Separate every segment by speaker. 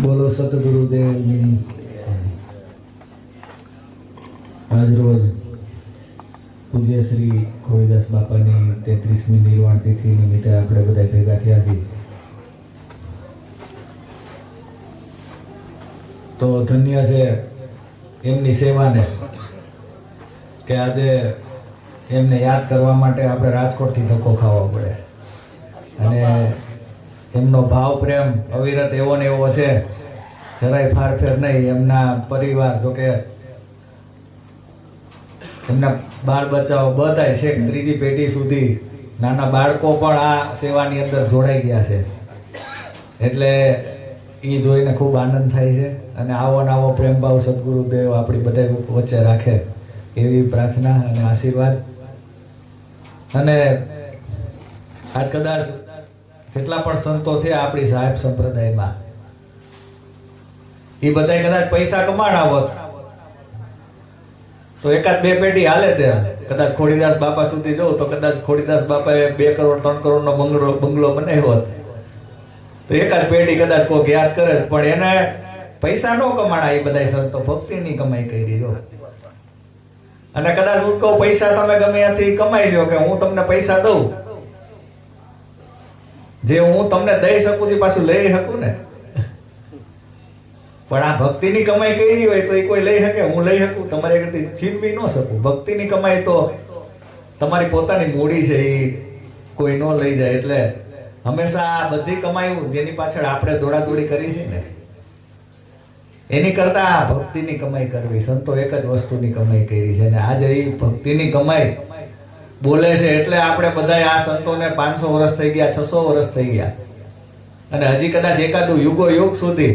Speaker 1: બોલો સતગુરુદેવની આજરોજ પૂજ્ય શ્રી ખોડીદાસ બાપાની તેત્રીસમી નિર્વાણ તિથિ નિમિત્તે આપણે બધા ભેગા થયા છીએ. તો ધન્ય છે એમની સેવાને કે આજે એમને યાદ કરવા માટે આપણે રાજકોટથી ધક્કો ખાવો પડે. અને એમનો ભાવ પ્રેમ, અવિરત એવો ને એવો છે. જરાય ફારફેર નહીં, એમના પરિવાર, જો કે એમના બાળ બચ્ચાઓ બધાય છે. ત્રીજી પેઢી સુધી નાના બાળકો પણ આ સેવાની અંદર જોડાઈ ગયા છે. એટલે એ જોઈને ખૂબ આનંદ થાય છે. અને આવો ને આવો પ્રેમભાવ સદગુરુદેવ આપણી બધા વચ્ચે રાખે એવી પ્રાર્થના અને આશીર્વાદ. અને આજ કદાચ જેટલા પણ સંતો છે આપણી સાહેબ સંપ્રદાયમાં. એ બધા કદાચ પૈસા કમાણા હોત, તો એકાદ બે પેઢી હાલે તે કદાચ ખોડીદાસ બાપા સુધી જવું તો કદાચ ખોડીદાસ બાપાએ બે કરોડ, ત્રણ કરોડ નો બંગલો બંગલો બનાવ્યો હોત. તો એકાદ પેઢી કદાચ કોઈક યાદ કરે પણ એને પૈસા નો કમાણા એ બધા સંતો ભક્તિની કમાઈ કરી દો અને કદાચ હું કહું પૈસા તમે ગમે ત્યાંથી કમાઈ લો કે હું તમને પૈસા દઉં. જે હું તમને દઈ શકું છું પાછું લઈ શકું ને? પણ આ ભક્તિની કમાઈ કરી હોય તો એ કોઈ લઈ શકે, હું લઈ શકું? તમારી આગળથી છીનવી ન શકું. ભક્તિની કમાઈ તો તમારી પોતાની મૂડી છે, એ કોઈ ન લઈ જાય. એટલે હંમેશા આ બધી કમાઈ જેની પાછળ આપણે દોડાદોડી કરી છે ને, એની કરતા ભક્તિની કમાઈ કરવી, સંતો એક જ વસ્તુની કમાઈ કરી છે. અને આજે એ ભક્તિની કમાઈ બોલે છે એટલે આપણે બધા આ સંતોને પાંચસો વર્ષ થઈ ગયા, છસો વર્ષ થઈ ગયા. અને હજી કદાચ એકાદું યુગો યુગ સુધી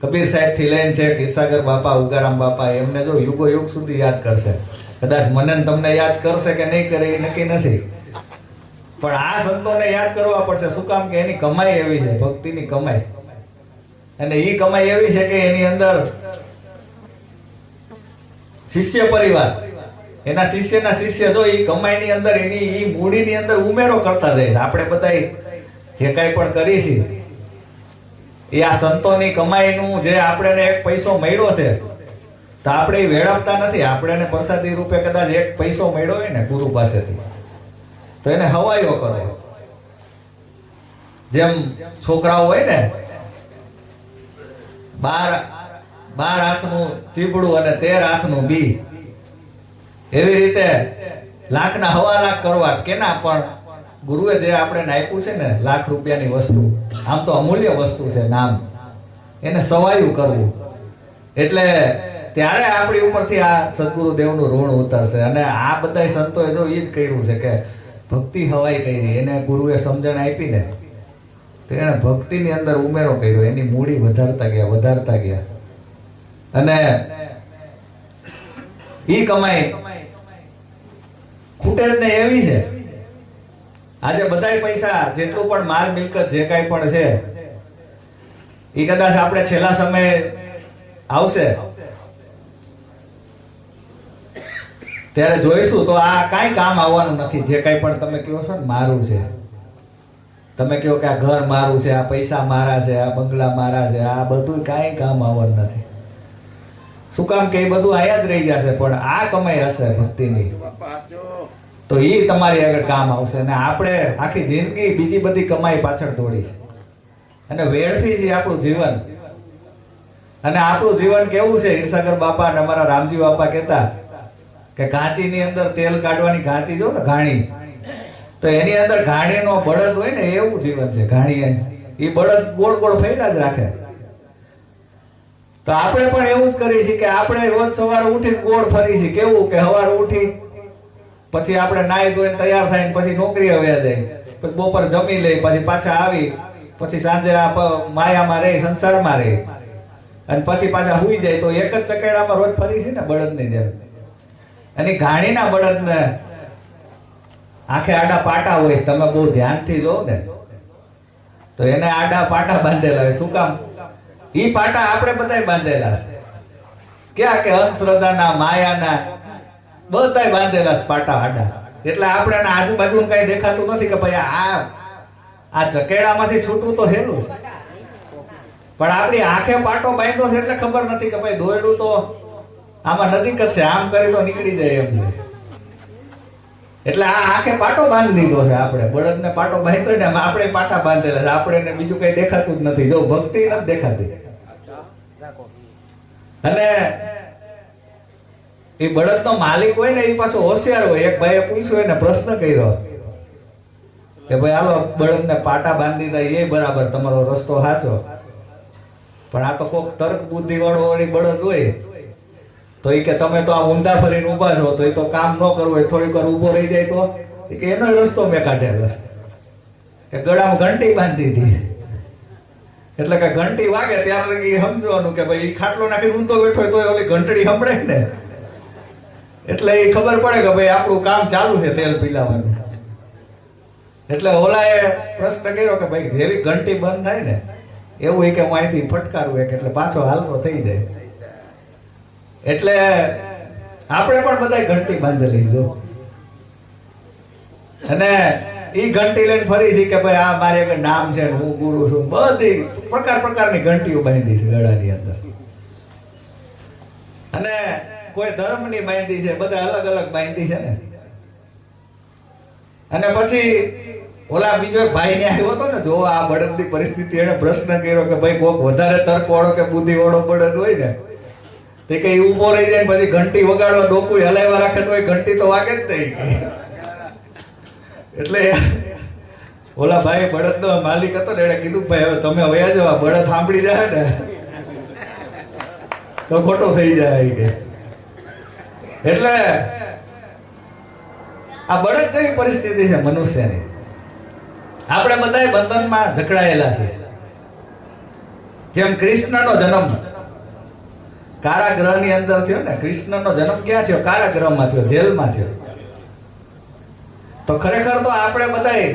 Speaker 1: કબીર સાહેબથી લઈને છે ગીરસાગર બાપા, ઉગારામ બાપા, એમને જો યુગો યુગ સુધી યાદ કરશે. કદાચ મને તમને યાદ કરશે કે નહીં કરે એ નક્કી નથી. પણ આ સંતોને યાદ કરવા પડશે. શું કામ કે એની કમાઈ એવી છે, ભક્તિની કમાઈ. અને એ કમાઈ એવી છે કે એની અંદર શિષ્ય પરિવાર એના શિષ્યના શિષ્ય જો એ કમાઈની અંદર એની એ મૂડીની અંદર ઉમેરો કરતા જાય છે. આપણે બધા જે કાંઈ પણ કરીએ છીએ, એ આ સંતોની કમાઈનું જે આપણે એક પૈસો મળ્યો છે, તો આપણે એ વેડફતા નથી. આપણે એને પ્રસાદી રૂપે કદાચ એક પૈસો મળ્યો હોય ને ગુરુ પાસેથી, તો એને હવાયો કરો. જેમ છોકરાઓ હોય ને, બાર બાર હાથનું ચીબડું અને તેર હાથનું બી એવી રીતે લાખના હવા લાખ કરવા કેના પણ ગુરુએ જે આપણે આપ્યું છે ને, લાખ રૂપિયાની વસ્તુ, આમ તો અમૂલ્ય વસ્તુ છે નામ, એને સવાયું કરવું. એટલે ત્યારે આપણી ઉપરથી આ સદગુરુ દેવનું ઋણ ઉતરશે. અને આ બધા સંતોએ જો એ જ કર્યું છે કે ભક્તિ હવાઈ કરી, એને ગુરુએ સમજણ આપી ને, તો એને ભક્તિની અંદર ઉમેરો કર્યો, એની મૂડી વધારતા ગયા વધારતા ગયા. અને એ કમાઈ ખૂટે જ નહીં એવી છે. આજે બધાય પૈસા જેટલું પણ માલ મિલકત જે કાંઈ પણ છે એ કદાચ આપણે છેલ્લા સમયે આવશે. ત્યારે જોઈશું તો આ કાંઈ કામ આવવાનું નથી. જે કાંઈ પણ તમે કહો છો ને, મારું છે. તમે કહો કે આ ઘર મારું છે, આ પૈસા મારા છે, આ બંગલા મારા છે, આ બધું કાંઈ કામ આવવાનું નથી. શું કામ કે એ બધું આયા જ રહી જશે, પણ આ કમાઈ હશે ભક્તિની. તો એ તમારી આગળ કામ આવશે અને આપણે આખી જિંદગી બીજી બધી કમાઈ પાછળ દોડી છે. અને વેળથી છે આપણું જીવન. અને આપણું જીવન કેવું છે? ઈર્ષાગર બાપા અને અમારા રામજી બાપા કહેતા કે કાંચીની અંદર તેલ કાઢવાની કાંચી જો ને ઘાણી. તો એની અંદર ઘાણીનો બળદ હોય ને એવું જીવન છે, ઘાણી એ બળદ ગોળ ગોળ ફેરા જ રાખે. તો આપણે પણ એવું જ કરીએ છીએ કે આપણે રોજ સવારે ઉઠીને ગોળ ફરી છીએ. કેવું? કે સવારે ઉઠી પછી આપણે નાઈ ધોઈને તૈયાર થઈને પછી નોકરી આવ્યા જાય પછી બપોર જમી લઈ પછી પાછા આવી. પછી સાંજે આ માયામાં રહી, સંસારમાં રહી. અને પછી પાછા હુઈ જાય તો એક જ ચકેડામાં રોજ ફરી છે ને બળદની જેમ. અને ઘાણીના બળદને આખે આડા પાટા હોય તમે બહુ ધ્યાનથી જોવો ને. તો એને આડા પાટા બાંધેલા હોય. શું કામ? ઈ પાટા આપણે બધાય બાંધેલા છે. ક્યાં કે અંધશ્રદ્ધાના, માયાના બધાય બાંધેલા પાટા હાડા. એટલે આપણે આજુબાજુ કઈ દેખાતું નથી કે ભાઈ આ આ ચકેડામાંથી છૂટવું તો હેલું પણ આપણી આંખે પાટો બાંધ્યો છે એટલે ખબર નથી કે ભાઈ દોયડું તો આમાં નજીક જ છે. આમ કરી તો નીકળી જાય એમ એટલે આ આંખે પાટો બાંધી દીધો છે આપણે. બળદને પાટો બાંધ્યો ને આપણે પાટા બાંધેલા છે. આપણે બીજું કઈ દેખાતું જ નથી. જો ભક્તિ નથી દેખાતી. અને એ બળદનો માલિક હોય ને, એ પાછો હોશિયાર હોય. એક ભાઈએ પૂછ્યું એને પ્રશ્ન કર્યો કે ભાઈ, હાલો, બળદને પાટા બાંધી દે, એ બરાબર તમારો રસ્તો સાચો. પણ આ તો કોક તર્ક બુદ્ધિ વાળો વળી બળદ હોય. તો એ કે, તમે તો આ ઊંધા ફરીને ઊભા છો, તો એ તો કામ ન કરવું હોય, થોડીક વાર ઊભો રહી જાય તો. એ કે, એનો રસ્તો મેં કાઢેલો. કે ગળામાં ઘંટી બાંધી હતી એટલે કે ઘંટી વાગે, ત્યારે લગી સમજવાનું કે ભાઈ ખાટલો નાખી ઊંધો બેઠો હોય તો ઓલી ઘંટડી સંભળે ને. એટલે એ ખબર પડે કે ભાઈ આપણું કામ ચાલુ છે તેલ પીલાવાનું. એટલે ઓલાએ પ્રશ્ન કર્યો કે ભાઈ જેવી ઘંટી બંધ થાય ને, એવું એ કે હું અહીંથી ફટકારું એક, એટલે પાછો હાલતો થઈ જાય. એટલે આપણે પણ બધા ઘંટી બાંધેલી જો અને એ ઘંટી લઈને ફરી છે કે ભાઈ આ મારે એક નામ છે હું ગુરુ છું. બધી પ્રકાર પ્રકારની ઘંટીઓ બાંધી છે ગળાની અંદર. અને કોઈ ધર્મની બાંધી છે, બધા અલગ અલગ બાંધી છે ને? અને પછી ઓલા બીજો એક ભાઈ ને આવ્યો હતો ને, જો આ બળદની પરિસ્થિતિ એને પ્રશ્ન કર્યો કે ભાઈ કોક વધારે તર્ક વાળો કે બુદ્ધિ વાળો બળદ હોય ને, તે કઈ ઊભો રહી જાય પછી ઘંટી વગાડવા ડોકું હલાવ્યા રાખે તો ઘંટી તો વાગે જ નહીં. એટલે ઓલા ભાઈ બળદનો માલિક હતો ને એને કીધું ભાઈ હવે તમે વયા આ બળદ સાંભળી જાય ને, તો ખોટો થઈ જાય કે. એટલે આ બળદ જેવી પરિસ્થિતિ છે? મનુષ્યની. આપણે બધાય બંધનમાં જકડાયેલા છે જેમ કૃષ્ણનો જન્મ. કારાગૃહની અંદર થયો ને, કૃષ્ણનો જન્મ ક્યાં થયો? કારાગ્રહમાં થયો, જેલમાં થયો. તો ખરેખર તો આપણે બધાય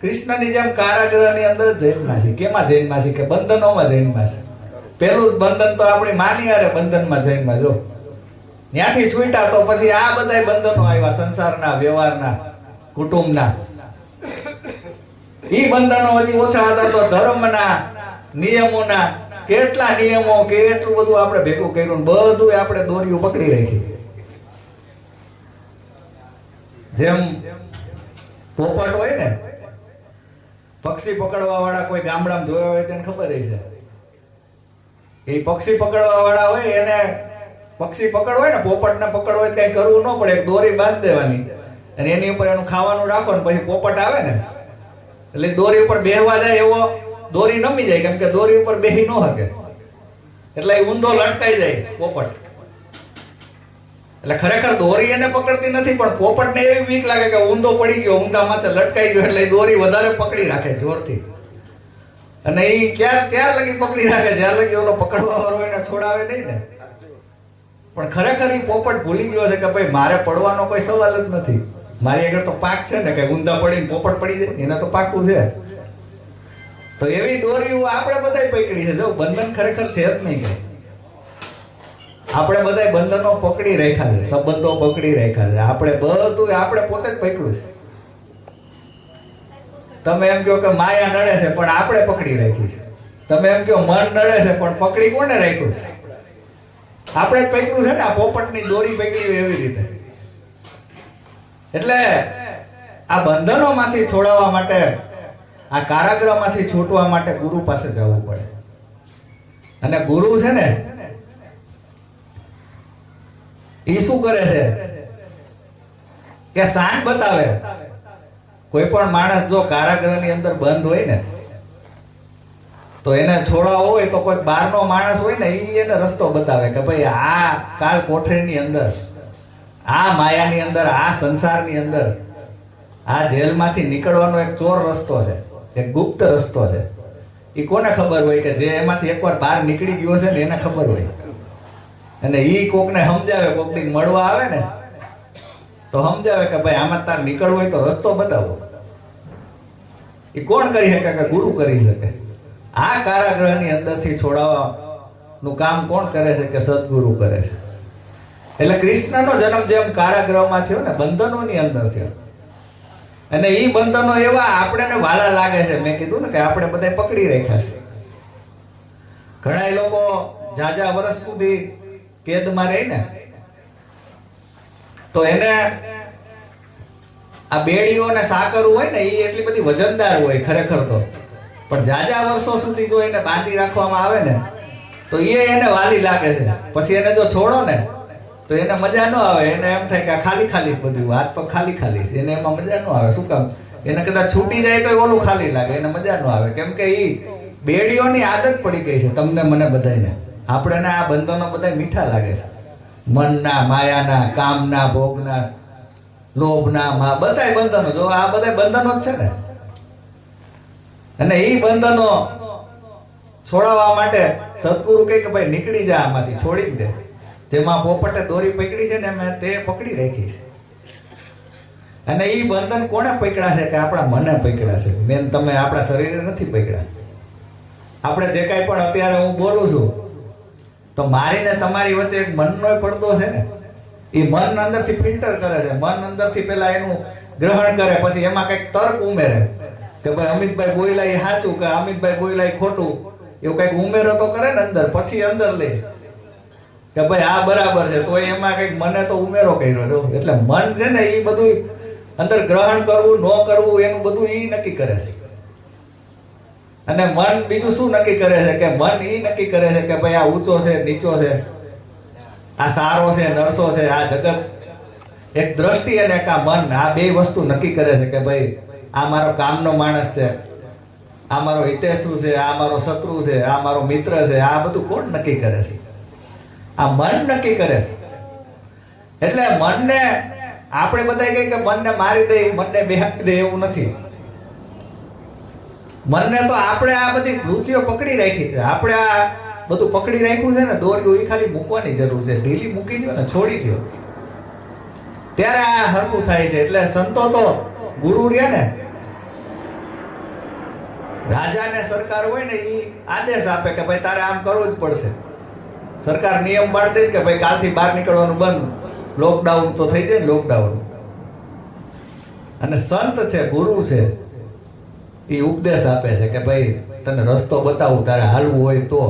Speaker 1: કૃષ્ણની જેમ કારાગૃહની અંદર જૈનમાં છે કેમાં જૈનમાં છે કે બંધનોમાં જૈનમાં છે જ બંધન તો આપણી માની અરે બંધનમાં જૈનમાં, જો. ત્યાંથી છૂટ્યા તો પછી આ બધા બંધનો આવ્યા સંસારના, વ્યવહારના, કુટુંબના. ઈ બંધનો હજી ઓછા હતા તો ધર્મના નિયમોના કેટલા નિયમો કેટલું બધું આપણે ભેગું કર્યું બધું આપણે દોરીઓ પકડી રાખી. જેમ પોપટ હોય ને, પક્ષી પકડવા વાળા કોઈ ગામડામાં જોયા હોય તેને ખબર છે એ પક્ષી પકડવા વાળા હોય એને પક્ષી પકડ હોય ને, પોપટને પકડ હોય કઈ કરવું ન પડે દોરી બાંધી દેવાની. અને એની ઉપર એનું ખાવાનું રાખો ને, પછી પોપટ આવે ને, એટલે દોરી ઉપર બેહવા જાય એવો દોરી નમી જાય, કેમ કે દોરી ઉપર બેહી ન શકે એટલે એ ઊંધો લટકાઈ જાય પોપટ. એટલે ખરેખર દોરી એને પકડતી નથી, પણ પોપટને એવી બીક લાગે કે ઊંધો પડી ગયો, ઊંધા માથે લટકાઈ ગયો, એટલે દોરી વધારે પકડી રાખે જોરથી. અને એ ક્યાં ત્યાં લગી પકડી રાખે? જ્યાં લગી ઓલો પકડવા વાળો એને છોડાવે નહીં ને. પણ ખરેખર એ પોપટ ભૂલી ગયો છે કે ભાઈ મારે પડવાનો કોઈ સવાલ જ નથી. મારી આગળ તો પાક છે ને કે ઊંધા પડીને પોપટ પડી જાય, એના તો પાકું છે. તો એવી દોરી આપણે બધાય પકડી છે. જો, બંધન ખરેખર છે જ નહીં કઈ આપણે બધાય બંધનો પકડી રાખ્યા છે, સંબંધો પકડી રાખ્યા છે. આપણે બધું આપણે પોતે જ પકડ્યું છે. તમે એમ કહો કે માયા નડે છે, પણ આપણે પકડી રાખી છે. તમે એમ કહો મન નડે છે, પણ પકડી કોને રાખ્યું છે? આપણે પકડ્યું છે ને, આ પોપટની દોરી પકડી એવી રીતે. એટલે આ બંધનોમાંથી છોડાવવા માટે, આ કારાગ્રહમાંથી છૂટવા માટે ગુરુ પાસે જવું પડે. અને ગુરુ છે ને એ શું કરે છે? કે સાંજ બતાવે. કોઈ પણ માણસ જો કારાગ્રહની અંદર બંધ હોય ને તો એને છોડાવો હોય તો કોઈ બહારનો માણસ હોય ને એ એને રસ્તો બતાવે કે ભાઈ આ કાળ કોઠરીની અંદર, આ માયાની અંદર, આ સંસારની અંદર, આ જેલમાંથી નીકળવાનો એક ચોર રસ્તો છે, એક ગુપ્ત રસ્તો છે. એ કોને ખબર હોય કે જે એમાંથી એકવાર બહાર નીકળી ગયો છે ને એને ખબર હોય. અને એ કોકને સમજાવે, કોક દી મળવા આવે ને, તો સમજાવે કે ભાઈ આમાં તાર નીકળવું હોય તો રસ્તો બતાવો. એ કોણ કરી શકે કે ગુરુ કરી શકે? આ કારાગ્રહની અંદરથી છોડાવવાનું કામ કોણ કરે છે કે સદગુરુ કરે છે? એટલે કૃષ્ણનો જન્મ જેમ કારાગ્રહમાં થયો ને બંધનોની અંદર થયો. અને એ બંધનો એવા આપણને વાલા લાગે છે. મેં કીધું ને કે આપણે બધા પકડી રાખ્યા છે. ઘણા લોકો જાજા વર્ષ સુધી કેદમાં રહે ને, તો એને આ બેડીઓ ને સાકરું હોય ને એ એટલી બધી વજનદાર હોય ખરેખર તો. પણ જાજા વર્ષો સુધી જો એને બાંધી રાખવામાં આવે ને, તો એ એને વાલી લાગે છે. પછી એને જો છોડો ને, તો એને મજા ન આવે. એને એમ થાય કે ખાલી ખાલી બધું. હાથ પગ ખાલી ખાલી એને એમાં મજા ન આવે. શું કામ? એને કદાચ છૂટી જાય તો ઓલું ખાલી લાગે. એને મજા ન આવે. કેમ કે એ બેડીઓની આદત પડી ગઈ છે તમને મને બધાને આપણે આ બંધનો બધા મીઠા લાગે છે. મનના, માયાના, કામના, ભોગના, લોભના, મા બધાય બંધનો. જો આ બધા બંધનો જ છે ને અને એ બંધનો છોડાવવા માટે સદગુરુ કહે કે ભાઈ નીકળી જા આમાંથી, છોડી દે. તેમાં પોપટે દોરી પકડી છે ને મેં તે પકડી રાખી છે. અને એ બંધન કોને પકડ્યા છે કે આપણા મને પકડ્યા છે? બેન તમે આપણા શરીરે નથી પકડ્યા. આપણે જે કાંઈ પણ અત્યારે હું બોલું છું, તો મારી ને તમારી વચ્ચે એક મનનો પડદો છે ને એ મન અંદરથી ફિલ્ટર કરે છે. મન અંદરથી પહેલાં એનું ગ્રહણ કરે, પછી એમાં કંઈક તર્ક ઉમેરે. કે ભાઈ અમિતભાઈ બોયલા એ સાચું કે અમિતભાઈ બોયલા એ ખોટું? એવું કંઈક ઉમેરો તો કરે ને અંદર, પછી અંદર લે. કે ભાઈ આ બરાબર છે તો એમાં કંઈક મને તો ઉમેરો કર્યો જો એટલે મન છે ને એ બધું અંદર ગ્રહણ કરવું, ન કરવું, એનું બધું એ નક્કી કરે છે. અને મન બીજું શું નક્કી કરે છે? કે મન એ નક્કી કરે છે કે ભાઈ આ ઊંચો છે, નીચો છે, આ સારો છે, નરસો છે, આ જગત. એક દ્રષ્ટિ અને એક આ મન, આ બે વસ્તુ નક્કી કરે છે કે ભાઈ આ મારો કામનો માણસ છે. આ મારો હિતેશુ છે, આ મારો શત્રુ છે, આ મારો મિત્ર છે, આ બધું કોણ નક્કી કરે છે? આ મન નક્કી કરે છે. એટલે મનને, આપણે બધા કહીએ કે મનને મારી દે, મનને બેહાડી દે એવું નથી. મનને તો આપણે આ બધી વૃત્તિઓ પકડી રાખી છે. આપણે આ બધું પકડી રાખ્યું છે ને દોર્યું એ ખાલી મૂકવાની જરૂર છે. ઢીલી મૂકી દો ને, છોડી દો ત્યારે આ હરકું થાય છે. એટલે સંતો તો ગુરુ રહ્યા ને? રાજા ને સરકાર હોય ને એ આદેશ આપે કે ભાઈ તારે આમ કરવું જ પડશે. સરકાર નિયમ પાડી દે કે ભાઈ કાલથી બહાર નીકળવાનું બંધ. લોકડાઉન તો થઈ જાય લોકડાઉન અને સંત છે, ગુરુ છે એ ઉપદેશ આપે છે કે ભાઈ તને રસ્તો બતાવું, તારે હાલવું હોય તો.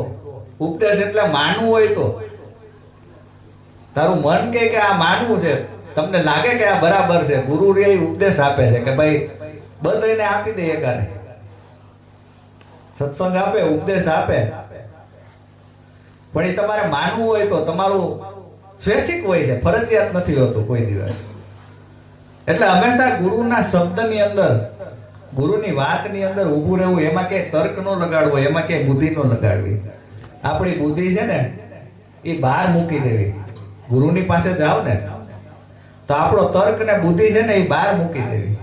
Speaker 1: ઉપદેશ એટલે માનવું હોય તો. તારું મન કે આ માનવું છે? તમને લાગે કે આ બરાબર છે? ગુરુ રે ઉપદેશ આપે છે કે ભાઈ, બંધ આપી દે એકાને. સત્સંગ આપે, ઉપદેશ આપે. પણ એ તમારે માનવું હોય તો તમારું સ્વૈચ્છિક હોય છે, ફરજિયાત નથી હોતું કોઈ દિવસ. એટલે હંમેશા ગુરુના શબ્દની અંદર, ગુરુની વાતની અંદર ઊભું રહેવું, એમાં કે તર્ક નો લગાડવો, એમાં કે બુદ્ધિ નો લગાડવી. આપણી બુદ્ધિ છે ને, એ બહાર મૂકી દેવી. ગુરુની પાસે જાઓ ને તો આપણો તર્ક ને બુદ્ધિ છે ને એ બહાર મૂકી દેવી.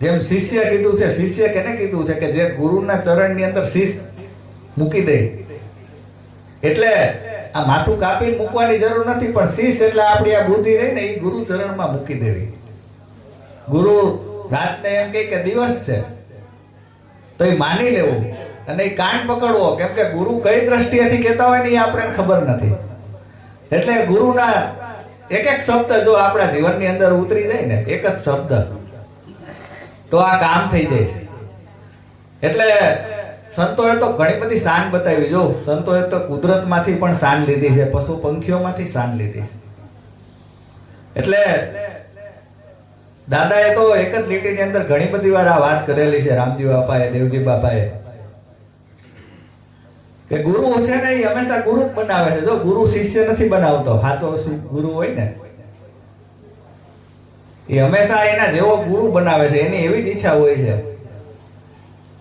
Speaker 1: જેમ શિષ્ય કીધું છે, શિષ્ય કેને કીધું છે કે જે ગુરુના ચરણની અંદર શિષ મૂકી દે. એટલે આ માથું કાપીને મૂકવાની જરૂર નથી, પણ શીશ એટલે આપણી આ બુદ્ધિ રહી ને એ ગુરુ ચરણમાં મૂકી દેવી. ગુરુ રાતને એમ કહે કે દિવસ છે, તો એ માની લેવું અને એ કાન પકડવો. કેમ કે ગુરુ કઈ દ્રષ્ટિએથી કહેતા હોય ને એ આપણને ખબર નથી. એટલે ગુરુના એક એક શબ્દ જો આપણા જીવનની અંદર ઉતરી જાય ને, એક જ શબ્દ, તો આ કામ થઈ જાય છે. એટલે સંતોએ તો ઘણી બધી શાન બતાવી. જો સંતોએ તો કુદરતમાંથી પણ શાન લીધી છે, પશુ પંખીઓમાંથી શાન લીધી છે. એટલે દાદાએ તો એક જ લીટીની અંદર ઘણી બધી વાર આ વાત કરેલી છે રામજી બાપાએ, દેવજી બાપાએ. કે ગુરુ છે ને એ હંમેશા ગુરુ જ બનાવે છે. જો ગુરુ શિષ્ય નથી બનાવતો, સાચો ગુરુ હોય ને, એ હંમેશા એના જેવો ગુરુ બનાવે છે. એની એવી જ ઈચ્છા હોય છે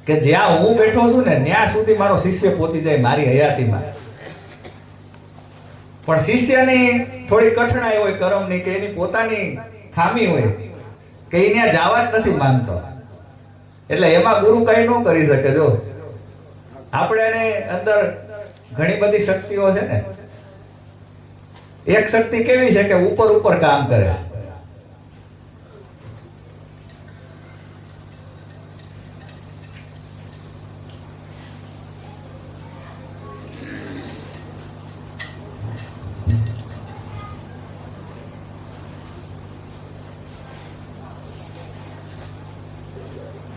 Speaker 1: કે જ્યાં હું બેઠો છું ને, ત્યાં સુધી મારો શિષ્ય પહોંચી જાય મારી હયાતીમાં. પણ શિષ્યની થોડી કઠણાઈ હોય, કરમની, કે એની પોતાની ખામી હોય, કે એ ત્યાં જવા જ નથી માંગતો. એટલે એમાં ગુરુ કઈ ન કરી શકે, જો. આપણે એને અંદર ઘણી બધી શક્તિઓ છે ને. એક શક્તિ કેવી છે કે ઉપર ઉપર કામ કરે છે.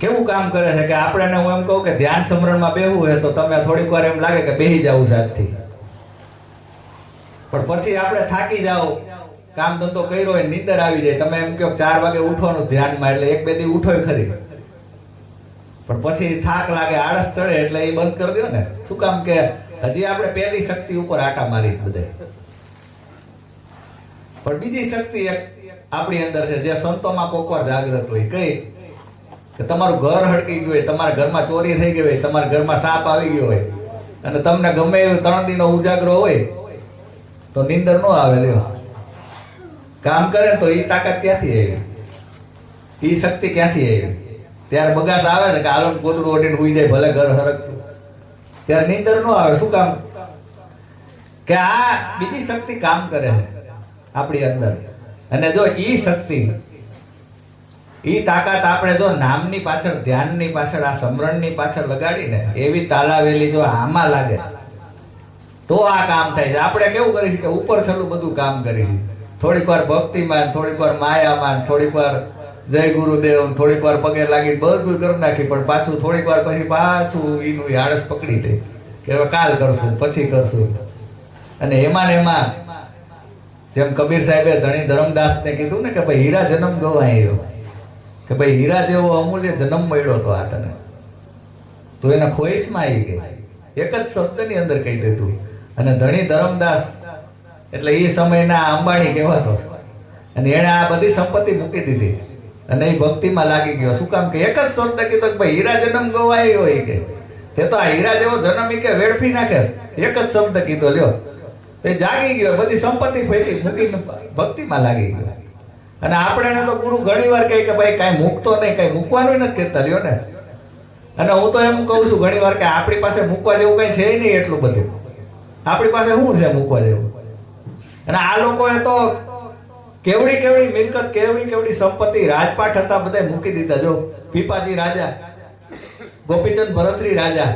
Speaker 1: કેવું કામ કરે છે કે આપણે હું એમ કહું કે ધ્યાન સમરણમાં બેહવું હોય તો તમે થોડીક વાર એમ લાગે કે બેહી જાવ સાથથી પણ પછી આપણે થાકી જાઓ. કામ ધંધો કર્યો હોય નીંદર આવી જાય. તમે એમ કહો ચાર વાગે ઉઠવાનું ધ્યાનમાં, એટલે એક બે દી ઉઠોય ખરી. પણ પછી થાક લાગે, આળસ ચડે, એટલે એ બંધ કરી દો ને. શું કામ કે હજી આપણે પહેલી શક્તિ ઉપર આટા મારીશ બધે પણ બીજી શક્તિ એક આપણી અંદર છે, જે સંતોમાં કોકવાર જાગૃત હોય. કઈ? કે તમારું ઘર હડકી ગયું હોય, તમારા ઘરમાં ચોરી થઈ ગઈ હોય, તમારા ઘરમાં સાપ આવી ગયો હોય, અને તમને ગમે એવું ત્રણ દિનો ઉજાગરો હોય, તો નીંદર નો આવે, લ્યો. કામ કરે ને તો એ તાકાત ક્યાંથી આવી? એ શક્તિ ક્યાંથી આવી? ત્યારે બગાસ આવે છે કે આલો કોતરું ઓઢીને હુઈ જાય, ભલે ઘર હરકતું ત્યારે નીંદર નો આવે, શું કામ? કે આ બીજી શક્તિ કામ કરે છે આપણી અંદર. અને જો એ શક્તિ ઈ તાકાત આપણે જો નામની પાછળ, ધ્યાનની પાછળ, આ સમરણની પાછળ લગાડીને એવી તાલાવેલી જો આમાં લાગે, તો આ કામ થાય છે. આપણે કેવું કરીશું કે ઉપર છેલ્લું બધું કામ કરીએ થોડીક વાર ભક્તિમાં થોડીક વાર માયામાં થોડીક વાર જય ગુરુદેવ થોડીક વાર પગે લાગી બધું કરી નાખી, પણ પાછું થોડીક વાર પછી પાછું એનું આળસ પકડી લે. કે હવે કાલ કરશું, પછી કરશું. અને એમાં એમાં, જેમ કબીર સાહેબે ધણી ધરમદાસને કીધું ને કે ભાઈ હીરા જન્મ ગવાયો. કે ભાઈ હીરા જેવો અમૂલ્ય જન્મ મળ્યો તો આ તને. તું એને ખોઈશમાં આવી ગઈ. એક જ શબ્દની અંદર કહી દીધું. અને ધણી ધરમદાસ, એટલે એ સમયના અંબાણી કહેવાતો. અને એણે આ બધી સંપત્તિ મૂકી દીધી. અને એ ભક્તિમાં લાગી ગયો. શું કામ કે એક જ શબ્દ કીધો કે ભાઈ હીરા જન્મ ગવાયો હોય કે. તે તો આ હીરા જેવો જન્મ કે વેડફી નાખે. એક જ શબ્દ કીધો, લ્યો. તે જાગી ગયો. બધી સંપત્તિ ફેંકી મૂકીને ભક્તિમાં લાગી ગયો. અને આપણે તો ગુરુ ઘણી વાર કહે કે ભાઈ, કાંઈ મૂકતો નહીં, કાંઈ મૂકવાનું નથી કહેતા, લ્યો ને. અને હું તો એમ કહું છું ઘણી વાર કે આપણી પાસે મૂકવા જેવું કઈ છે નહીં એટલું બધું. આપણી પાસે શું છે મૂકવા જેવું? અને આ લોકોએ તો કેવડી કેવડી મિલકત, કેવડી કેવડી સંપત્તિ, રાજપાટ હતા બધા મૂકી દીધા. જો પીપાજી રાજા, ગોપીચંદ ભરતરી રાજા,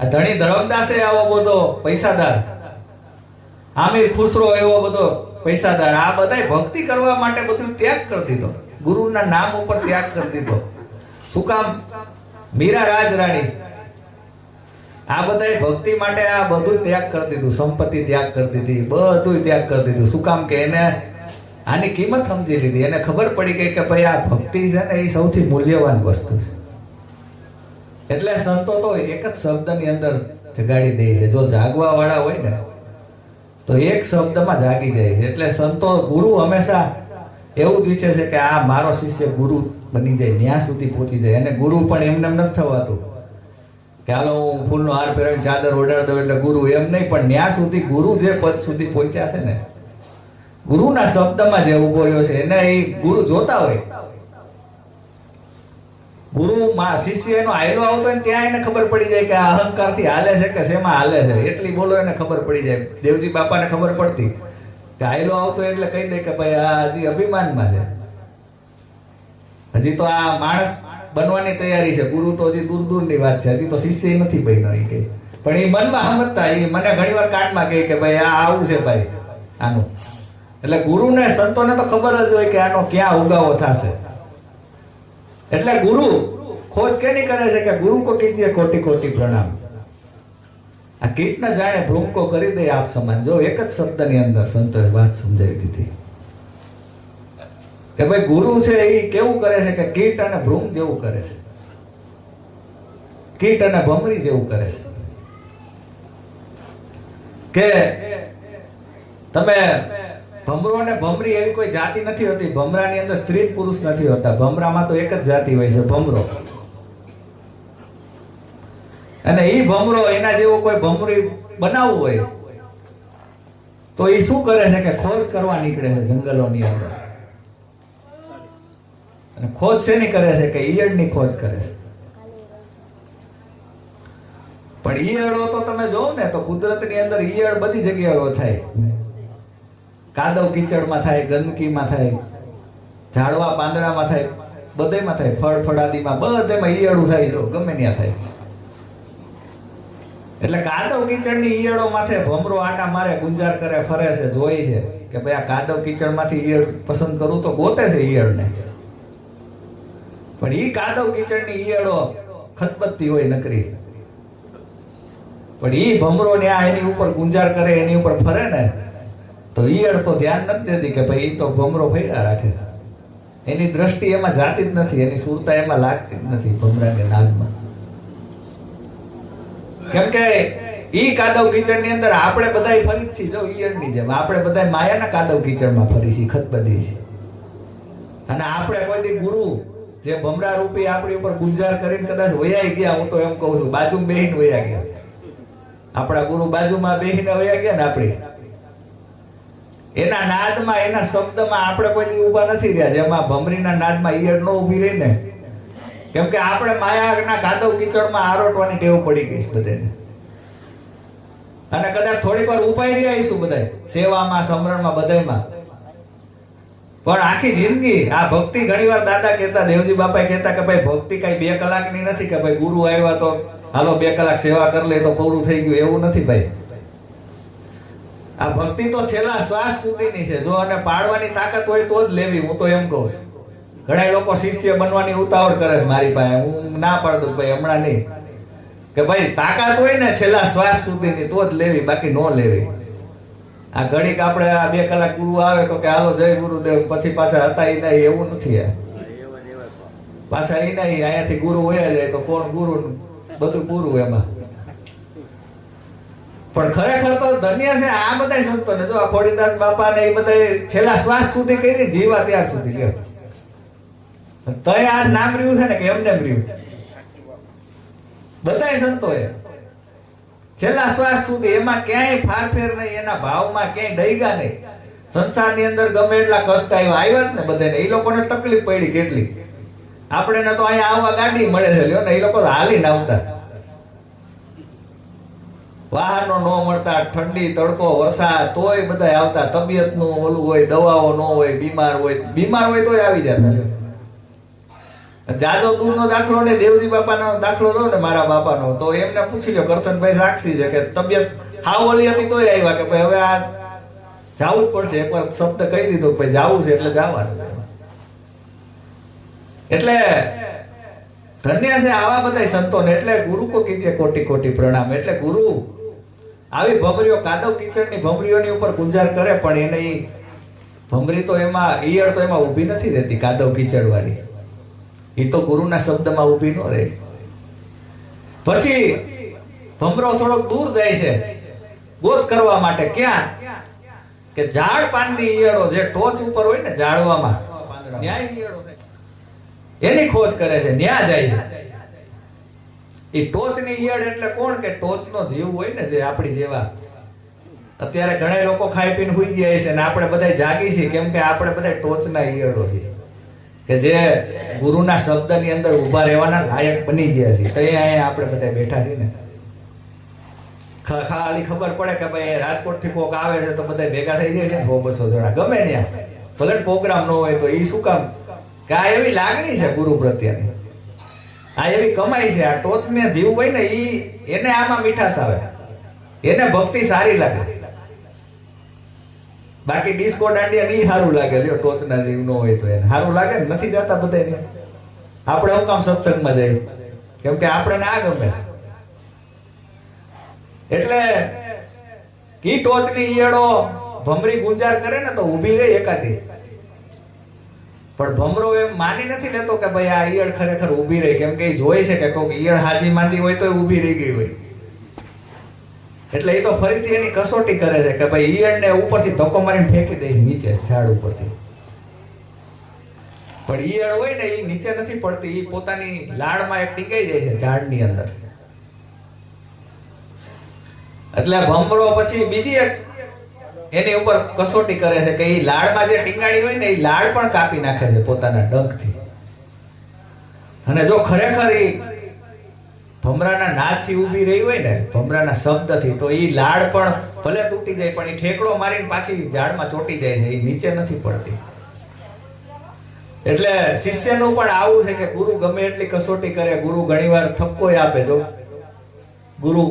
Speaker 1: આ ધણી ધરમદાસે આવો બધો પૈસાદાર, આમિર ખુસરો એવો બધો પૈસાદાર, આ બધાય ભક્તિ કરવા માટે બધું ત્યાગ કરી દીધો. ગુરુના નામ ઉપર ત્યાગ કરી દીધો. શું કામ? મીરા રાજ રાણી આ બધાય ભક્તિ માટે આ બધું ત્યાગ કરી દીધું, સંપત્તિ ત્યાગ કરી દીધી બધું ત્યાગ કરી દીધું. શું કામ કે એને આની કિંમત સમજી લીધી. એને ખબર પડી ગઈ કે ભાઈ આ ભક્તિ છે ને એ સૌથી મૂલ્યવાન વસ્તુ છે. એટલે સંતો તો એક જ શબ્દની અંદર જગાડી દે છે. જો જાગવા વાળા હોય ને તો એક શબ્દમાં જાગી જાય છે. એટલે સંતો, ગુરુ હંમેશા એવું જ વિચારે છે કે આ મારો શિષ્ય ગુરુ બની જાય ત્યાં સુધી પહોંચી જાય. અને ગુરુ પણ એમને એમ નથી થવાતું કે હાલો, હું ફૂલનો હાર પહેરાવી ચાદર ઓઢાડ દઉં એટલે ગુરુ એમ નહીં, પણ ત્યાં સુધી ગુરુ જે પદ સુધી પહોંચ્યા છે ને, ગુરુના શબ્દમાં જે ઊભો રહ્યો છે. એને એ ગુરુ જોતા હોય ગુરુ માં શિષ્ય એનો આયલો આવતો ને ત્યાં એને ખબર પડી જાય કે આ અહંકારથી હાલે છે કે શેમાં હાલે છે. એટલી બોલો એને ખબર પડી જાય. દેવજી બાપાને ખબર પડતી. કે આયલો આવતો એટલે કહી દે કે ભાઈ આ હજી અભિમાનમાં છે. હજી તો આ માણસ બનવાની તૈયારી છે. ગુરુ તો હજી દૂર દૂરની વાત છે. હજી તો શિષ્ય નથી બન્યો એ કે. પણ એ મનમાં સમજતા એ મને ઘણી વાર કાટમાં કહે કે ભાઈ આ આવું છે ભાઈ, આનું. એટલે ગુરુને, સંતોને તો ખબર જ હોય કે આનો ક્યાં ઉગાવો થશે. એટલે ગુરુ ખોજ કેની કરે છે કે ગુરુ કો કીજીએ કોટી કોટી પ્રણામ? આ કીટ ન જાણે ભ્રૂમ કરી દે, આપ સમાન. એક જ શબ્દની અંદર સંતોએ વાત સમજાવી દીધી. કે ભાઈ ગુરુ છે એ કેવું કરે છે કે કીટ અને ભ્રૂમ જેવું કરે છે. કીટ અને ભમરી જેવું કરે છે. કે તમે ભમરો અને ભમરી એવી કોઈ જાતિ નથી હોતી. ભમરાની અંદર સ્ત્રી પુરુષ નથી હોતા. ભમરામાં તો એક જ જાતિ હોય છે, ભમરો. અને એ ભમરો એના જેવો કોઈ ભમરી બનાવવું હોય, તો એ શું કરે છે કે ખોજ કરવા નીકળે છે જંગલોની અંદર. અને ખોજ શેની કરે છે કે ઈયળની ખોજ કરે છે. પણ ઈયળો તો તમે જોવો ને, તો કુદરતની અંદર ઈયળ બધી જગ્યાએ થાય. કાદવ કીચડમાં થાય, ગંદકીમાં થાય, ઝાડવા પાંદડામાં થાય, બધેમાં થાય, ફળ ફળાદીમાં, બધેમાં ઈયળું થાય તો ગમે ત્યાં થાય. એટલે કાદવ કીચડની ઈયળો માથે ભમરો આટા મારે, ગુંજાર કરે, ફરે છે, જોઈ છે કે ભાઈ આ કાદવ કીચડમાંથી ઈયળ પસંદ કરું તો ગોતે છે ઈયળને. પણ ઈ કાદવ કીચડની ઈયળો ખતબત્તી હોય નકરી. પણ ઈ ભમરો ને આ એની ઉપર ગુંજાર કરે, એની ઉપર ફરે ને તો ઈયળ તો ધ્યાન નથી દેતી કે ભાઈ એ તો ભમરો ફર્યા રાખે. એની દ્રષ્ટિ એમાં જાતી જ નથી, એની સુરતા એમાં લાગતી જ નથી ભમરાની નાગમાં. કેમ કે ઈ કાદવ કીચડની અંદર આપણે બધાય ફરી છીએ. જો ઈયળની જેમ આપણે બધાય માયાના કાદવ કિચડમાં ફરી છીએ, ખતબદી છીએ. અને આપણે કોઈ ગુરુ જે ભમરા રૂપી આપણી ઉપર ગુંજાર કરીને કદાચ વયાઈ ગયા, હું તો એમ કહું છું, બાજુમાં બેહીને વયા ગયા. આપણા ગુરુ બાજુમાં બેહીને વયા ગયા ને આપણી. એના નાદમાં, એના શબ્દમાં આપણે કોઈ ઊભા નથી રહ્યા. જેમાં ભમરીના નાદમાં ઈયળ ન ઊભી રહી ને, કેમ કે આપણે માયાના કાદવ કિચડમાં આરોટવાની ટેવ પડી ગઈ બધાને અને કદાચ થોડીક વાર ઉપાય રહ્યા આવીશું બધાય, સેવામાં, સમરણમાં, બધાયમાં. પણ આખી જિંદગી આ ભક્તિ ઘણીવાર દાદા કહેતા, દેવજી બાપા કહેતા કે ભાઈ, ભક્તિ કઈ બે કલાકની નથી કે ભાઈ, ગુરુ આવ્યા તો, હાલો, બે કલાક સેવા કરી લે તો પૂરું થઈ ગયું. એવું નથી ભાઈ. આ ભક્તિ તો છેલ્લા શ્વાસ સુધીની છે. જો અને પાડવાની તાકાત હોય તો જ લેવી, હું તો એમ કહું છું. ઘણા લોકો શિષ્ય બનવાની ઉતાવળ કરે છે મારી પાસે. હું ના પાડતો ભાઈ, હમણાં નહીં. કે ભાઈ, તાકાત હોય ને છેલ્લા શ્વાસ સુધીની, તો જ લેવી, બાકી ન લેવી. આ ઘડીક આપણે આ બે કલાક ગુરુ આવે તો કે, હાલો, જય ગુરુદેવ. પછી પાછા હતા ઈ નહીં, એવું નથી પાછા એ નહીં, અહીંયાથી ગુરુ હોય જાય તો કોણ ગુરુ? બધું પૂરું એમાં. પણ ખરેખર તો ધન્ય છે, આ બધા સંતો ને જો આ ખોડીદાસ બાપા ને એ બધા છેલ્લા શ્વાસ સુધી કરી, જીવા ત્યાં સુધી ગયો. તય આ નામ રહ્યું છે ને કે એમને એમ રહ્યું. બધાય સંતોએ. છેલ્લા શ્વાસ સુધી એમાં ક્યાંય ફારફેર નહીં, એના ભાવમાં ક્યાંય ડૈગા નહીં. સંસારની અંદર ગમે એટલા કષ્ટ આવ્યા આવ્યા જ ને બધાને એ લોકોને તકલીફ પડી કેટલી. આપણે ને તો અહીંયા આવવા ગાડી મળે છે ને એ લોકો હાલી હાલીને આવતા. વાહનો ન મળતા, ઠંડી, તડકો, વરસાદ, તોય બધા આવતા. તબિયતનું ઓલું હોય, દવાઓ ન હોય, બીમાર હોય. બીમાર હોય તોય આવી જતા. જાજો દૂરનો દાખલો ને દેવજી બાપાનો દાખલો દો ને મારા બાપાનો. તો એમને પૂછી લો કરશનભાઈ સાક્ષી છે કે તબિયત હાવ ઓલી હતી તોય આવ્યા કે ભાઈ હવે આ જાવું જ પડશે. એકવાર શબ્દ કહી દીધો ભાઈ જવું છે એટલે જવા એટલે ધન્ય છે આવા બધા સંતોને. એટલે ગુરુ કો કીજે કોટી કોટી પ્રણામ. એટલે ગુરુ આવી ભમરીઓ, કાદવ કિચડની ભમરીઓની ઉપર ગુંજાર કરે, પણ એને એ ભમરી તો એમાં, ઈયળ તો એમાં ઊભી નથી રહેતી, કાદવ કીચડ એ તો ગુરુના શબ્દમાં ઊભી ન રહે. પછી ભમરો થોડોક દૂર જાય છે ગોત કરવા માટે ક્યાં? કે ઝાડ પાનની ઈયળો જે ટોચ ઉપર હોય ને ઝાડવામાં, ન્યાય ઈયળો એની ખોજ કરે છે, ન્યા જાય છે. એ ટોચની ઈયળ એટલે કોણ કે ટોચનો જીવ હોય ને જે આપણી જેવા. અત્યારે ઘણા લોકો ખાઈ પીને હોઈ ગયા છે ને આપણે બધા જાગી છીએ કેમ કે આપણે બધા ટોચના ઈયળો છીએ કે જે ગુરુના શબ્દની અંદર ઊભા રહેવાના લાયક બની ગયા છે. તો અહીંયા આપણે બધા બેઠા છીએ ને. ખાલી ખબર પડે કે ભાઈ રાજકોટથી કોક આવે છે તો બધા ભેગા થઈ જાય છે સો બસો જણા. ગમે ત્યાં. ભલે પ્રોગ્રામ ન હોય તો એ શું કામ? કે આ એવી લાગણી છે ગુરુ પ્રત્યેની. આ એવી કમાઈ છે, આ ટોચને જીવ હોય ને ઈ એને આમાં મીઠાશ આવે. એને ભક્તિ સારી લાગે. બાકી ડિસ્કો દાંડિયા નહીં સારું લાગે, લ્યો ટોચના જીવ નો હોય તો એને. સારું લાગે ને, નથી જતા બધા આપણે હું કામ સત્સંગમાં જઈએ. કેમ કે આપણે ના ગમે. એટલે ઈ ટોચની ઈયળો ભમરી ગુંજાર કરે ને તો ઊભી રહી એકાદી. પણ ભમરો એમ માની નથી લેતો કે ભાઈ આ ઈયળ ખરેખર ઊભી રહી. કેમ કે એ જોઈ છે કે કોઈક ઈયળ હાજી માંદી હોય તો ઊભી રહી ગઈ હોય. એટલે એ તો ફરીથી એની કસોટી કરે છે કે ભાઈ ઈયળને ઉપરથી ધક્કો મારીને ફેંકી દે નીચે, ઝાડ ઉપરથી. પણ ઈયળ હોય ને એ નીચે નથી પડતી, એ પોતાની લાળમાં એક ટીંગાઈ જાય છે ઝાડની અંદર. એટલે ભમરો પછી બીજી એક એની ઉપર કસોટી કરે છે કે એ લાળમાં જે ટીંગાડી હોય ને એ લાળ પણ કાપી નાખે છે પોતાના ડંખથી. અને જો ખરેખર એ ભમરાના નાદથી ઊભી રહી હોય ને, ભમરાના શબ્દથી, તો એ લાળ પણ ભલે તૂટી જાય, પણ એ ઠેકડો મારીને પાછી ઝાડમાં ચોટી જાય છે એ નીચે નથી પડતી. એટલે શિષ્યનું પણ આવું છે કે ગુરુ ગમે એટલી કસોટી કરે, ગુરુ ઘણીવાર થપ્પો આપે જો. ગુરુ,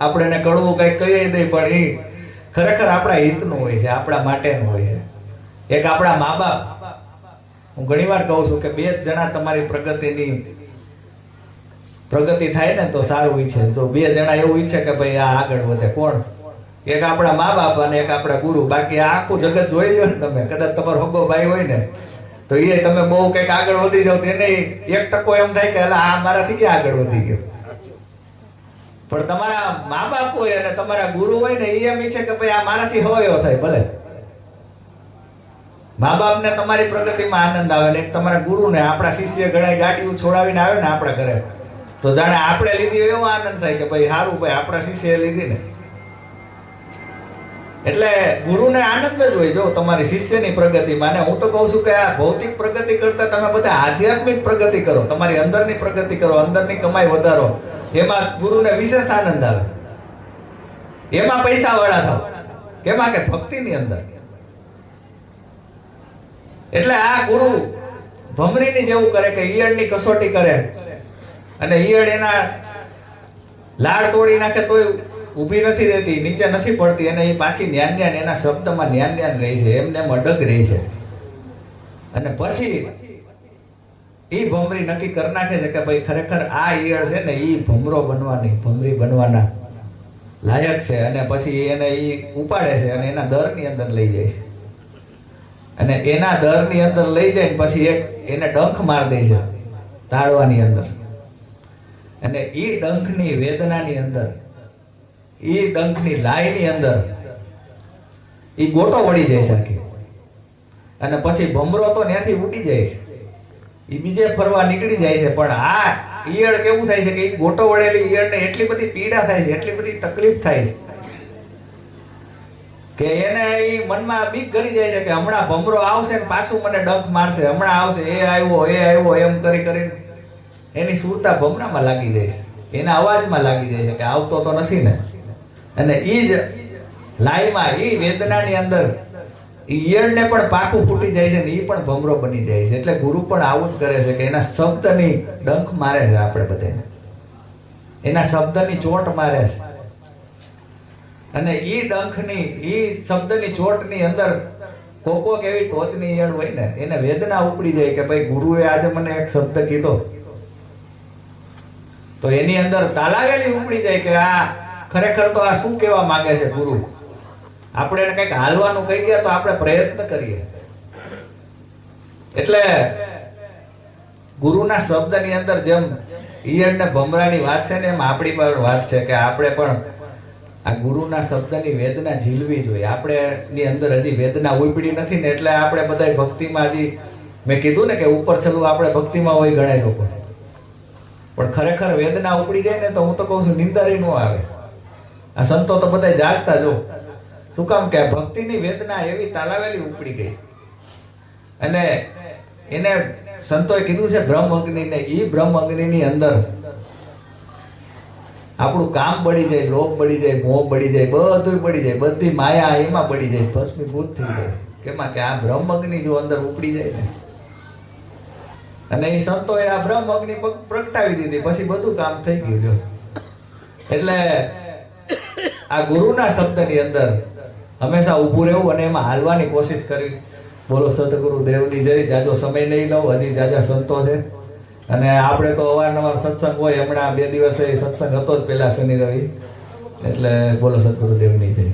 Speaker 1: આપણે કડવું કઈ કહી દે પણ એ ખરેખર આપણા હિતનું હોય છે આપણા માટેનું હોય છે. એક આપણા મા બાપ હું ઘણીવાર કહું છું કે બે જ જણા તમારી પ્રગતિની પ્રગતિ થાય ને તો સારું ઈચ્છે તો બે જણા એવું ઈચ્છે કે ભાઈ આ આગળ વધે. કોણ? એક આપણા મા બાપ અને એક આપણા ગુરુ. બાકી આખું જગત જોઈ લ્યો ને તમે. કદાચ તમારો હગો ભાઈ હોય ને તો એ તમે બહુ કંઈક આગળ વધી જાવ. તેને એક ટકો એમ થાય કે "અલા, આ મારાથી ક્યાં આગળ વધી ગયો? પણ તમારા મા બાપ હોય અને તમારા ગુરુ હોય ને એ એમ ઈચ્છે કે ભાઈ આ મારાથી હવાયો થાય, ભલે. મા બાપને તમારી પ્રગતિમાં આનંદ આવે ને તમારા ગુરુને, આપણા શિષ્ય ગણાય ગાડીઓ છોડાવીને આવે ને આપણા ઘરે, તો જાણે આપણે લીધી એવો આનંદ થાય કે ભાઈ સારું ભાઈ, આપણા શિષ્યએ લીધી ને. એટલે ગુરુને આનંદ જ હોય જો તમારી શિષ્યની પ્રગતિમાં. ને હું તો કહું છું કે આ ભૌતિક પ્રગતિ કરતા તમે બધા આધ્યાત્મિક પ્રગતિ કરો, તમારી અંદરની પ્રગતિ કરો, અંદરની કમાઈ વધારો. એમાં ગુરુને વિશેષ આનંદ આવે. એમાં પૈસા વાળા થાવ. કેમાં કે ભક્તિની અંદર. એટલે આ ગુરુ ભમરીની જેવું કરે કે ઈયળની કસોટી કરે. અને ઈયળ એના લાડ તોડી નાખે તોય ઊભી નથી રહેતી, નીચે નથી પડતી. અને એ પાછી ન્યાન ન્યાન એના શબ્દમાં ન્યાન ન્યાન રહી છે, એમને એમ અડગ રહી છે. અને પછી એ ભમરી નક્કી કરી નાખે છે કે ભાઈ ખરેખર આ ઈયળ છે ને એ ભમરો બનવાની, ભમરી બનવાના લાયક છે. અને પછી એને એ ઉપાડે છે અને એના દરની અંદર લઈ જાય છે. અને એના દરની અંદર લઈ જાય ને પછી એક એને ડંખ માર દે છે તાળવાની અંદર. અને એ ડંખની વેદનાની અંદર એ ડંખની લાઈની અંદર એ ગોટો વળી જાય છે અને પછી ભમરો તો ત્યાંથી ઉડી જાય છે. એ બીજે ફરવા નીકળી જાય છે, પણ આ ઈયળ કેવું થાય છે કે એ ગોટો વળેલી ઈયળને એટલી બધી પીડા થાય છે, એટલી બધી તકલીફ થાય છે. કે એને એ મનમાં બીક કરી જાય છે કે હમણાં ભમરો આવશે પાછું મને ડંખ મારશે, હમણાં આવશે, એ આવ્યો એ આવ્યો, એમ કરી કરીને. એની સુરતા ભમરામાં લાગી જાય છે, એના અવાજમાં લાગી જાય છે કે આવતો તો નથી ને. અને એ જ લાઈમાં એ વેદનાની અંદર ઈયળને પણ પાકું ફૂટી જાય છે ને એ પણ ભમરો બની જાય છે. એટલે ગુરુ પણ આવું જ કરે છે કે એના શબ્દની ડંખ મારે છે આપણે બધાને. એના શબ્દની ચોટ મારે છે. અને એ ડંખની એ શબ્દની ચોટની અંદર કોકોક કોક એવી ટોચની ઈયળ હોય ને, એને વેદના ઉપડી જાય કે ભાઈ ગુરુએ આજે મને એક શબ્દ કીધો. તો એની અંદર તાલાવેલી ઉપડી જાય કે આ ખરેખર તો આ શું કહેવા માંગે છે ગુરુ? આપણે એને કંઈક હાલવાનું કહી દે તો આપણે પ્રયત્ન કરીએ. એટલે ગુરુના શબ્દની અંદર જેમ ઈયળને ભમરાની વાત છે ને એમ આપણી પર વાત છે કે આપણે પણ આ ગુરુના શબ્દની વેદના ઝીલવી જોઈએ. આપણે ની અંદર હજી વેદના ઉપડી નથી ને એટલે આપણે બધા ભક્તિમાં હજી મેં કીધું ને કે ઉપર છેલ્લું આપણે ભક્તિમાં હોય ગણાય લોકો. પણ ખરેખર વેદના ઉપડી જાય ને તો હું તો કહું છું નિંદારી નો આવે. આ સંતો તો બધા જાગતા જો. શું કામ કે ભક્તિની વેદના એવી તાલાવેલી ઉપડી ગઈ. અને એને સંતોએ કીધું છે બ્રહ્મ અગ્નિને. એ બ્રહ્મ અગ્નિની અંદર આપણું કામ બળી જાય, લોભ બળી જાય, મોહ બળી જાય બધું બળી જાય, બધી માયા એમાં બળી જાય, ભસ્મીભૂત થઈ જાય. કેમાં કે આ બ્રહ્મ અગ્નિ જો અંદર ઉપડી જાય ને. અને એ સંતોએ આ બ્રહ્મ અગ્નિ પ્રગટાવી દીધી. પછી બધું કામ થઈ ગયું. એટલે આ ગુરુના શબ્દની અંદર હંમેશા ઊભું રહેવું અને એમાં હાલવાની કોશિશ કરી બોલો સતગુરુ દેવની જય. જાજો સમય નહીં લઉં હજી જાજા સંતો છે. અને આપણે તો અવારનવાર સત્સંગ હોય. હમણાં બે દિવસે સત્સંગ હતો જ પહેલાં શનિ રવિ. એટલે બોલો, સદગુરુ દેવની જય.